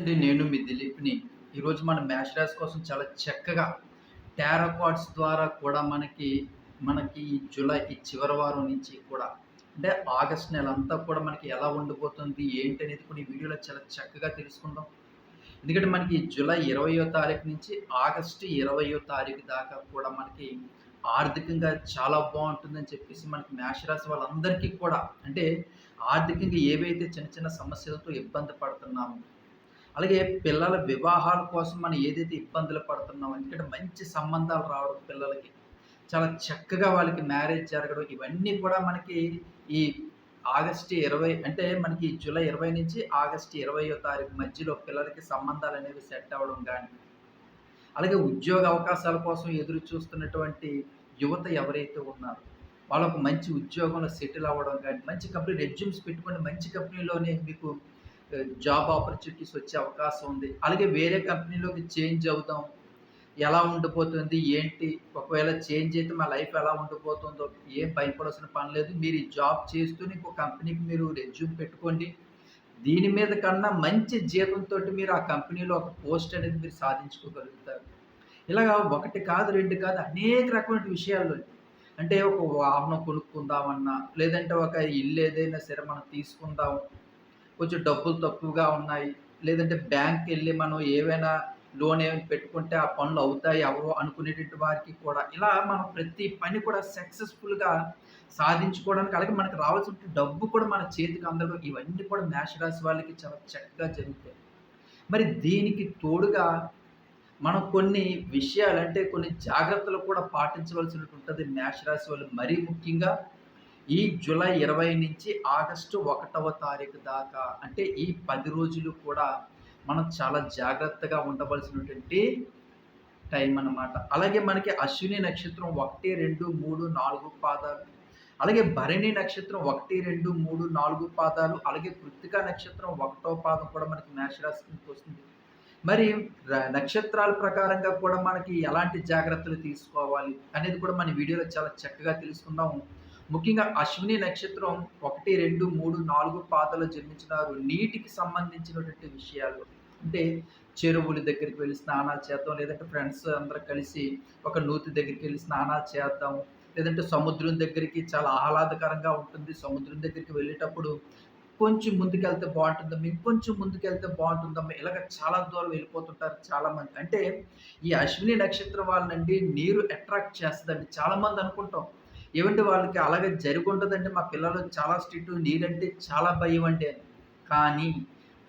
అండి నేను మీ దిలీప్‌ని. ఈరోజు మన మ్యాష్ రాశి కోసం చాలా చక్కగా టారో కార్డ్స్ ద్వారా కూడా మనకి, మనకి ఈ జులై ఈ చివరి వారం నుంచి కూడా అంటే ఆగస్ట్ నెల అంతా కూడా మనకి ఎలా ఉండబోతుంది, ఏంటనేది కూడా ఈ వీడియోలో చాలా చక్కగా తెలుసుకుందాం. ఎందుకంటే మనకి జులై 20వ తారీఖు నుంచి ఆగస్టు 20వ తారీఖు దాకా కూడా మనకి ఆర్థికంగా చాలా బాగుంటుందని చెప్పేసి మనకి మేష రాశి వాళ్ళందరికీ కూడా అంటే ఆర్థికంగా ఏవైతే చిన్న చిన్న సమస్యలతో ఇబ్బంది పడుతున్నామో అలాగే పిల్లల వివాహాల కోసం మనం ఏదైతే ఇబ్బందులు పడుతున్నామో ఎందుకంటే మంచి సంబంధాలు రావడం పిల్లలకి చాలా చక్కగా వాళ్ళకి మ్యారేజ్ జరగడం ఇవన్నీ కూడా మనకి ఈ ఆగస్టు ఇరవై అంటే మనకి జూలై ఇరవై నుంచి ఆగస్టు ఇరవయో తారీఖు మధ్యలో పిల్లలకి సంబంధాలు అనేవి సెట్ అవ్వడం కానీ అలాగే ఉద్యోగ అవకాశాల కోసం ఎదురు చూస్తున్నటువంటి యువత ఎవరైతే ఉన్నారో వాళ్ళకు మంచి ఉద్యోగంలో సెటిల్ అవ్వడం కానీ మంచి కంపెనీ రెజ్యూమ్స్ పెట్టుకొని మంచి కంపెనీలోనే మీకు జాబ్ ఆపర్చునిటీస్ వచ్చే అవకాశం ఉంది. అలాగే వేరే కంపెనీలోకి చేంజ్ అవుదాం ఎలా ఉండిపోతుంది? ఏంటి? ఒకవేళ చేంజ్ అయితే మా లైఫ్ ఎలా ఉండిపోతుందో ఏం భయపడాల్సిన పని లేదు. మీరు ఈ జాబ్ చేస్తూనే ఇంకో కంపెనీకి మీరు రెజ్యూమ్ పెట్టుకోండి. దీని మీద కన్నా మంచి జీతంతో మీరు ఆ కంపెనీలో ఒక పోస్ట్ అనేది మీరు సాధించుకోగలుగుతారు. ఇలాగా ఒకటి కాదు రెండు కాదు అనేక రకమైన విషయాలు అంటే ఒక వాహనం కొనుక్కుందామన్నా లేదంటే ఒక ఇల్లు ఏదైనా సరే మనం తీసుకుందాం. కొంచెం డబ్బులు తక్కువగా ఉన్నాయి. లేదంటే బ్యాంక్కి వెళ్ళి మనం ఏవైనా లోన్ ఏమైనా పెట్టుకుంటే ఆ పనులు అవుతాయి ఎవరో అనుకునేటువంటి వారికి కూడా. ఇలా మనం ప్రతి పని కూడా సక్సెస్ఫుల్గా సాధించుకోవడానికి అలాగే మనకు రావాల్సిన డబ్బు కూడా మన చేతికి అందడం ఇవన్నీ కూడా మేషరాశి వాళ్ళకి చాలా చక్కగా జరుగుతాయి. మరి దీనికి తోడుగా మనం కొన్ని విషయాలు అంటే కొన్ని జాగ్రత్తలు కూడా పాటించవలసినట్టు ఉంటుంది మేషరాశి వాళ్ళు. మరీ ముఖ్యంగా ఈ జూలై ఇరవై నుంచి ఆగస్టు ఒకటవ తారీఖు దాకా అంటే ఈ పది రోజులు కూడా మనం చాలా జాగ్రత్తగా ఉండవలసినటువంటి టైం అన్నమాట. అలాగే మనకి అశ్విని నక్షత్రం ఒకటి రెండు మూడు నాలుగు పాదాలు. అలాగే భరణి నక్షత్రం ఒకటి రెండు మూడు నాలుగు పాదాలు. అలాగే కృత్తిక నక్షత్రం ఒకటో పాదం కూడా మనకి మేషరాశికి వస్తుంది. మరి నక్షత్రాల ప్రకారంగా కూడా మనకి ఎలాంటి జాగ్రత్తలు తీసుకోవాలి అనేది కూడా మన వీడియోలో చాలా చక్కగా తెలుసుకుందాము. ముఖ్యంగా అశ్విని నక్షత్రం ఒకటి రెండు మూడు నాలుగు పాతలో జన్మించినారు. నీటికి సంబంధించినటువంటి విషయాలు అంటే చెరువుల దగ్గరికి వెళ్ళి స్నానాలు చేద్దాం లేదంటే ఫ్రెండ్స్ అందరూ కలిసి ఒక నూతి దగ్గరికి వెళ్ళి స్నానాలు చేద్దాం లేదంటే సముద్రం దగ్గరికి చాలా ఆహ్లాదకరంగా ఉంటుంది. సముద్రం దగ్గరికి వెళ్ళేటప్పుడు కొంచెం ముందుకెళ్తే బాగుంటుందమ్మా ఇంకొంచెం ముందుకెళ్తే బాగుంటుందమ్మా ఇలాగ చాలా దూరం వెళ్ళిపోతుంటారు చాలామంది. అంటే ఈ అశ్విని నక్షత్రం వాళ్ళనండి నీరు అట్రాక్ట్ చేస్తుందండి. చాలామంది అనుకుంటాం ఏమంటే వాళ్ళకి అలాగే జరుగుంటుందంటే మా పిల్లలు చాలా స్ట్రిక్ట్ నీరంటే చాలా భయం అంటే కానీ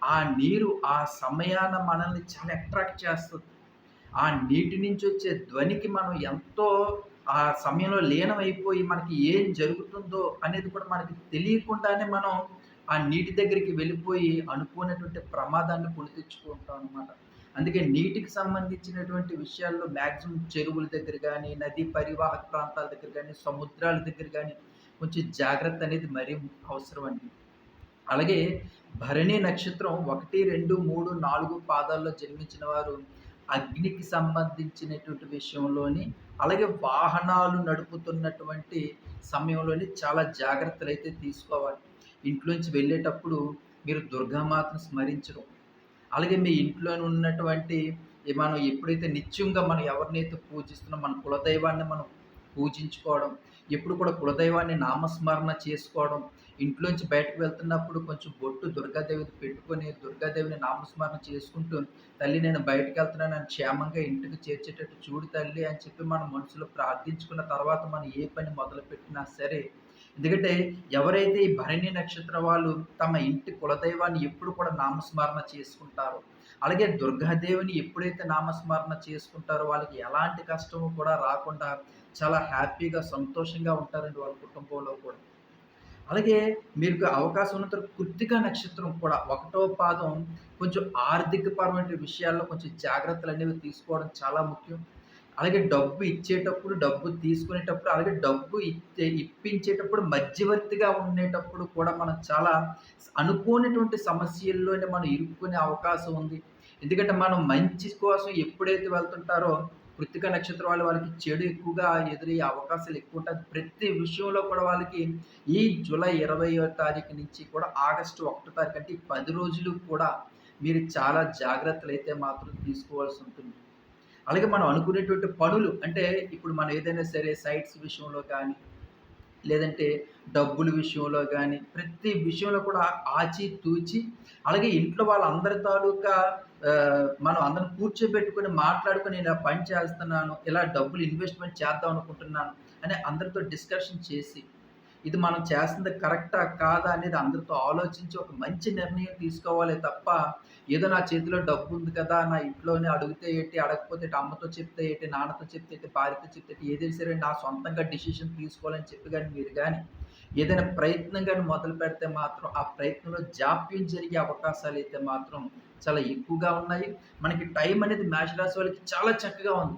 ఆ నీరు ఆ సమయాన మనల్ని చాలా అట్రాక్ట్ చేస్తుంది. ఆ నీటి నుంచి వచ్చే ధ్వనికి మనం ఎంతో ఆ సమయంలో లీనమైపోయి మనకి ఏం జరుగుతుందో అనేది కూడా మనకి తెలియకుండానే మనం ఆ నీటి దగ్గరికి వెళ్ళిపోయి అనుకున్నటువంటి ప్రమాదాన్ని కొని తెచ్చుకుంటాం అనమాట అందుకే నీటికి సంబంధించినటువంటి విషయాల్లో మ్యాక్సిమం చెరువుల దగ్గర కానీ నదీ పరివాహక ప్రాంతాల దగ్గర కానీ సముద్రాల దగ్గర కానీ కొంచెం జాగ్రత్త అనేది మరీ అవసరం అండి. అలాగే భరణి నక్షత్రం ఒకటి రెండు మూడు నాలుగు పాదాల్లో జన్మించిన వారు అగ్నికి సంబంధించినటువంటి విషయంలోని అలాగే వాహనాలు నడుపుతున్నటువంటి సమయంలోని చాలా జాగ్రత్తలు అయితే తీసుకోవాలి. ఇంట్లోంచి వెళ్ళేటప్పుడు మీరు దుర్గామాతను స్మరించడం అలాగే మీ ఇంట్లో ఉన్నటువంటి మనం ఎప్పుడైతే నిత్యంగా మనం ఎవరినైతే పూజిస్తున్నాం మన కులదైవాన్ని మనం పూజించుకోవడం ఎప్పుడు కూడా కులదైవాన్ని నామస్మరణ చేసుకోవడం ఇంట్లోంచి బయటకు వెళ్తున్నప్పుడు కొంచెం బొట్టు దుర్గాదేవి పెట్టుకొని దుర్గాదేవిని నామస్మరణ చేసుకుంటూ తల్లి నేను బయటకు వెళ్తున్నాను నేను క్షేమంగా ఇంటికి చేర్చేటట్టు చూడు తల్లి అని చెప్పి మన మనసులో ప్రార్థించుకున్న తర్వాత మనం ఏ పని మొదలు పెట్టినా సరే ఎందుకంటే ఎవరైతే ఈ భరణి నక్షత్ర వాళ్ళు తమ ఇంటి కులదైవాన్ని ఎప్పుడు కూడా నామస్మరణ చేసుకుంటారో అలాగే దుర్గాదేవిని ఎప్పుడైతే నామస్మరణ చేసుకుంటారో వాళ్ళకి ఎలాంటి కష్టము కూడా రాకుండా చాలా హ్యాపీగా సంతోషంగా ఉంటారండి వాళ్ళ కుటుంబంలో కూడా. అలాగే మీకు అవకాశం ఉన్నంత కృత్తిక నక్షత్రం కూడా ఒకటో పాదం కొంచెం ఆర్థికపరమైన విషయాల్లో కొంచెం జాగ్రత్తలు అనేవి తీసుకోవడం చాలా ముఖ్యం. అలాగే డబ్బు ఇచ్చేటప్పుడు డబ్బు తీసుకునేటప్పుడు అలాగే డబ్బు ఇచ్చే ఇప్పించేటప్పుడు మధ్యవర్తిగా ఉండేటప్పుడు కూడా మనం చాలా అనుకోనటువంటి సమస్యల్లోనే మనం ఇరుక్కునే అవకాశం ఉంది. ఎందుకంటే మనం మంచి కోసం ఎప్పుడైతే వెళ్తుంటారో కృతిక నక్షత్రం వాళ్ళ వాళ్ళకి చెడు ఎక్కువగా ఎదురయ్యే అవకాశాలు ఎక్కువ ఉంటుంది ప్రతి విషయంలో కూడా వాళ్ళకి ఈ జూలై ఇరవయో తారీఖు నుంచి కూడా ఆగస్టు ఒకటో తారీఖు అంటే ఈ పది రోజులు కూడా మీరు చాలా జాగ్రత్తలు అయితే మాత్రం తీసుకోవాల్సి ఉంటుంది. అలాగే మనం అనుకునేటువంటి పనులు అంటే ఇప్పుడు మనం ఏదైనా సరే సైట్స్ విషయంలో కానీ లేదంటే డబ్బుల విషయంలో కానీ ప్రతి విషయంలో కూడా ఆచి తూచి అలాగే ఇంట్లో వాళ్ళందరి తాలూకా మనం అందరం కూర్చోబెట్టుకొని మాట్లాడుకొని ఇలా పని చేస్తున్నాను ఇలా డబ్బులు ఇన్వెస్ట్మెంట్ చేద్దాం అనుకుంటున్నాను అని అందరితో డిస్కషన్ చేసి ఇది మనం చేస్తుంది కరెక్టా కాదా అనేది అందరితో ఆలోచించి ఒక మంచి నిర్ణయం తీసుకోవాలి తప్ప ఏదో నా చేతిలో డబ్బు ఉంది కదా నా ఇంట్లోనే అడిగితే ఏంటి అడగకపోతే అమ్మతో చెప్తే ఏంటి నాన్నతో చెప్తే ఏంటి భార్యతో చెప్తే ఏంటి, ఏదైనా సరే నా సొంతంగా డిసిషన్ తీసుకోవాలని చెప్పి కానీ మీరు కానీ ఏదైనా ప్రయత్నం కానీ మొదలు పెడితే మాత్రం ఆ ప్రయత్నంలో జాప్యం జరిగే అవకాశాలు అయితే మాత్రం చాలా ఎక్కువగా ఉన్నాయి. మనకి టైం అనేది మేష రాశి వాళ్ళకి చాలా చక్కగా ఉంది.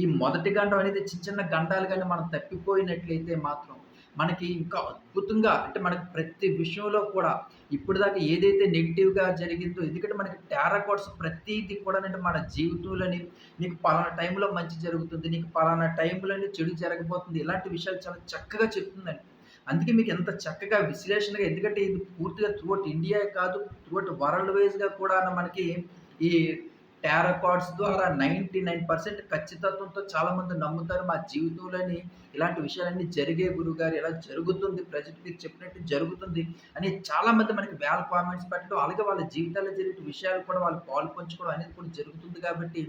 ఈ మొదటి గండం అనేది చిన్న చిన్న గండాలు కానీ మనం తప్పిపోయినట్లయితే మాత్రం మనకి ఇంకా అద్భుతంగా అంటే మనకి ప్రతి విషయంలో కూడా ఇప్పుడు దాకా ఏదైతే నెగిటివ్గా జరిగిందో ఎందుకంటే మనకి టారాకోట్స్ ప్రతిదీ కూడా అంటే మన జీవితంలోని నీకు పలానా టైంలో మంచి జరుగుతుంది నీకు పలానా టైంలోనే చెడు జరగబోతుంది ఇలాంటి విషయాలు చాలా చక్కగా చెప్తుందండి. అందుకే మీకు ఎంత చక్కగా విశ్లేషణగా ఎందుకంటే ఇది పూర్తిగా త్రూఅవుట్ ఇండియా కాదు త్రూఅవుట్ వరల్డ్ వైజ్గా కూడా మనకి ఈ టారాకార్డ్స్ ద్వారా నైంటీ నైన్ పర్సెంట్ ఖచ్చితత్వంతో చాలామంది నమ్ముతారు. మా జీవితంలోని ఇలాంటి విషయాలన్నీ జరిగే గురుగారు ఇలా జరుగుతుంది ప్రజెంట్ మీరు చెప్పినట్టు జరుగుతుంది అని చాలామంది మనకి వేల కామెంట్స్ పెట్టడం అలాగే వాళ్ళ జీవితాల్లో జరిగే విషయాలు కూడా వాళ్ళు పాల్పంచుకోవడం అనేది కూడా జరుగుతుంది కాబట్టి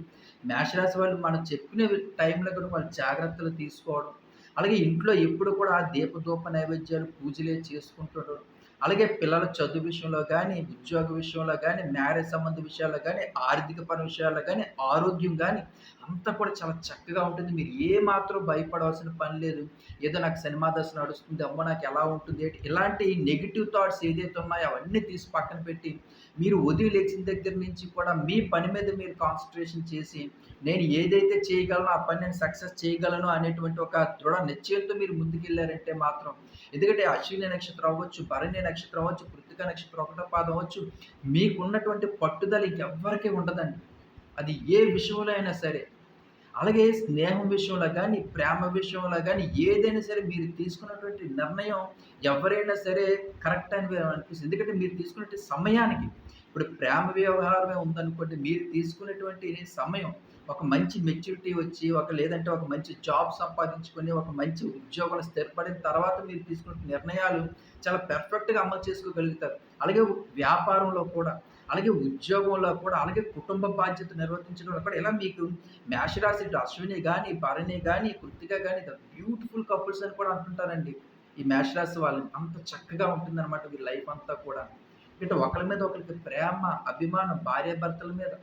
మేషరాశి వాళ్ళు మనం చెప్పిన టైంలో కూడా వాళ్ళు జాగ్రత్తలు తీసుకోవడం అలాగే ఇంట్లో ఎప్పుడు కూడా దీపదూప నైవేద్యాలు పూజలే చేసుకుంటుండడం అలాగే పిల్లల చదువు విషయంలో కానీ ఉద్యోగ విషయంలో కానీ మ్యారేజ్ సంబంధ విషయాల్లో కానీ ఆర్థిక పర విషయాల్లో కానీ ఆరోగ్యం కానీ అంతా కూడా చాలా చక్కగా ఉంటుంది. మీరు ఏ మాత్రం భయపడవలసిన పని లేదు. ఏదో నాకు సినిమా దశ నడుస్తుంది అమ్మో నాకు ఎలా ఉంటుంది ఇలాంటి నెగిటివ్ థాట్స్ ఏదైతే ఉన్నాయో అవన్నీ తీసి పక్కన పెట్టి మీరు ఉదయం లేచిన దగ్గర నుంచి కూడా మీ పని మీద మీరు కాన్సన్ట్రేషన్ చేసి నేను ఏదైతే చేయగలనో ఆ పని నేను సక్సెస్ చేయగలను అనేటువంటి ఒక దృఢ నిశ్చయంతో మీరు ముందుకెళ్ళారంటే మాత్రం ఎందుకంటే అశ్విని నక్షత్రం అవ్వచ్చు భరణి నక్షత్రం అవ్వచ్చు కృతిక నక్షత్రం ఒకటో పాదం అవ్వచ్చు మీకున్నటువంటి పట్టుదల ఇంకెవ్వరికీ ఉండదండి. అది ఏ విషయంలో అయినా సరే. అలాగే స్నేహం విషయంలో కానీ ప్రేమ విషయంలో కానీ ఏదైనా సరే మీరు తీసుకున్నటువంటి నిర్ణయం ఎవరైనా సరే కరెక్ట్ అని అనిపిస్తుంది. ఎందుకంటే మీరు తీసుకునే సమయానికి ఇప్పుడు ప్రేమ వ్యవహారమే ఉందనుకోండి మీరు తీసుకునేటువంటి సమయం ఒక మంచి మెచ్యూరిటీ వచ్చి ఒక లేదంటే ఒక మంచి జాబ్ సంపాదించుకొని ఒక మంచి ఉద్యోగం స్థిరపడిన తర్వాత మీరు తీసుకున్న నిర్ణయాలు చాలా పెర్ఫెక్ట్గా అమలు చేసుకోగలుగుతారు. అలాగే వ్యాపారంలో కూడా అలాగే ఉద్యోగంలో కూడా అలాగే కుటుంబ బాధ్యత నిర్వర్తించడంలో కూడా ఇలా మీకు మేషరాశి ఇటు అశ్విని కానీ భరణి కానీ కృతిక కానీ ద బ్యూటిఫుల్ కపుల్స్ అని కూడా అంటుంటారండి. ఈ మేషరాశి వాళ్ళని అంత చక్కగా ఉంటుందన్నమాట వీళ్ళ లైఫ్ అంతా కూడా. ఇటు ఒకరి మీద ఒకరికి ప్రేమ అభిమానం భార్యాభర్తల మీద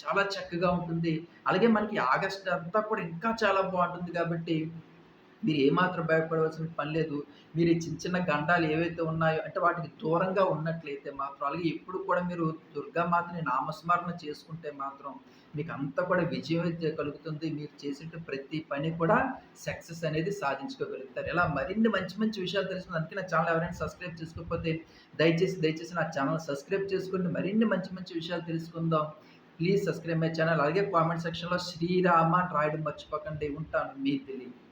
చాలా చక్కగా ఉంటుంది. అలాగే మనకి ఆగస్ట్ అంతా కూడా ఇంకా చాలా బాగుంటుంది కాబట్టి మీరు ఏమాత్రం భయపడవలసిన పని లేదు. మీరు ఈ చిన్న చిన్న గండాలు ఏవైతే ఉన్నాయో అంటే వాటికి దూరంగా ఉన్నట్లయితే మాత్రం అలాగే ఎప్పుడు కూడా మీరు దుర్గామాతని నామస్మరణ చేసుకుంటే మాత్రం మీకు అంతా కూడా విజయం అయితే కలుగుతుంది. మీరు చేసే ప్రతి పని కూడా సక్సెస్ అనేది సాధించుకోగలుగుతారు. ఇలా మరిన్ని మంచి మంచి విషయాలు తెలుసుకుని అందుకే నా ఛానల్ ఎవరైనా సబ్స్క్రైబ్ చేసుకోకపోతే దయచేసి దయచేసి నా ఛానల్ సబ్స్క్రైబ్ చేసుకోండి. మరిన్ని మంచి మంచి విషయాలు తెలుసుకుందాం. Please subscribe my channel. అలాగే కామెంట్ సెక్షన్లో శ్రీరామ అని రాయడం మర్చిపోకండి. ఉంటాను. మీ తెలియదు